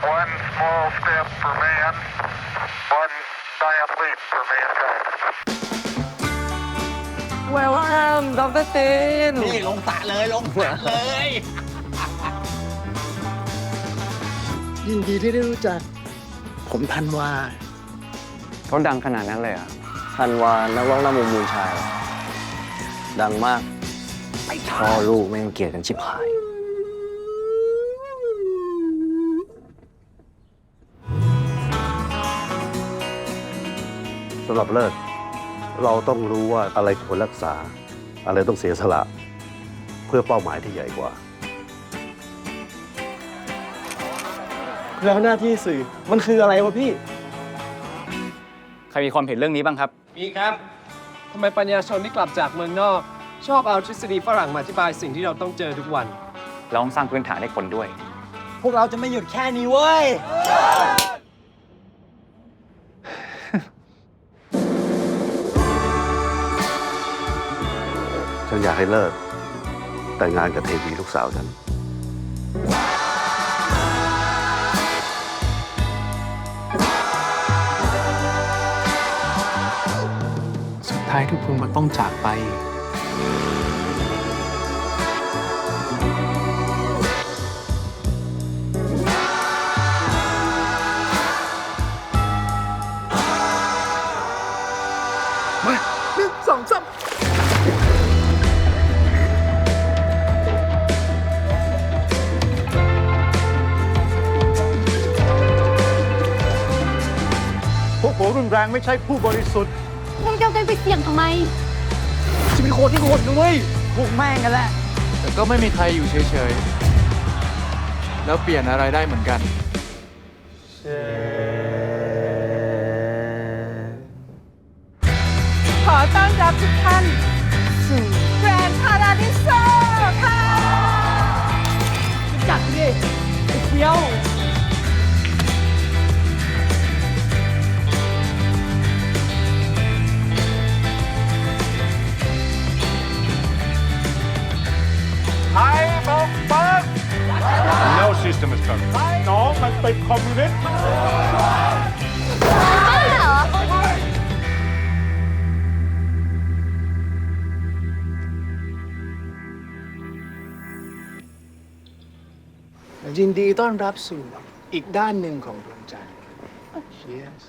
one small step for man, one giant leap for mankind. เวลคัมดรเซนนี่ลงสระเลยลงสระเลย ยินดีที่ได้รู้จัก ผมธันวา เขาดังขนาดนั้นเลยเหรอะธันวานักร้องหน้ามุมมูลชาย ดังมากพ่อลูกแม่งเกลียดกันชิบหาย สำหรับเลิศเราต้องรู้ว่าอะไรควรรักษา อะไรต้องเสียสละ เพื่อเป้าหมายที่ใหญ่กว่า แล้วหน้าที่สื่อมันคืออะไรวะพี่ ใครมีความเห็นเรื่องนี้บ้างครับ มีครับทำไมปัญญาชนที่กลับจากเมืองนอก ชอบเอาทฤษฎีฝรั่งมาอธิบายสิ่งที่เราต้องเจอทุกวัน เราต้องสร้างพื้นฐานให้คนด้วย พวกเราจะไม่หยุดแค่นี้เว้ย ฉันอยากให้เลิศแต่งงานกับเทวีลูกสาวฉัน สุดท้ายทุกคนมันต้องจากไป พวกผมรุนแรงไม่ใช่ผู้บริสุทธิ์มึงจะเอาใจไปเสี่ยงทำไม ชีวิตโคตรที่โคตรนะเว้ยพวกแม่งกันแหละ แต่ก็ไม่มีใครอยู่เฉยๆ แล้วเปลี่ยนอะไรได้เหมือนกัน ขอต้อนรับทุกท่าน system has come. น้องมันเป็นคอมมิวนิสต์ยินดีต้อนรับสู่อีกด้านหนึ่งของดวงจันทร์ Cheers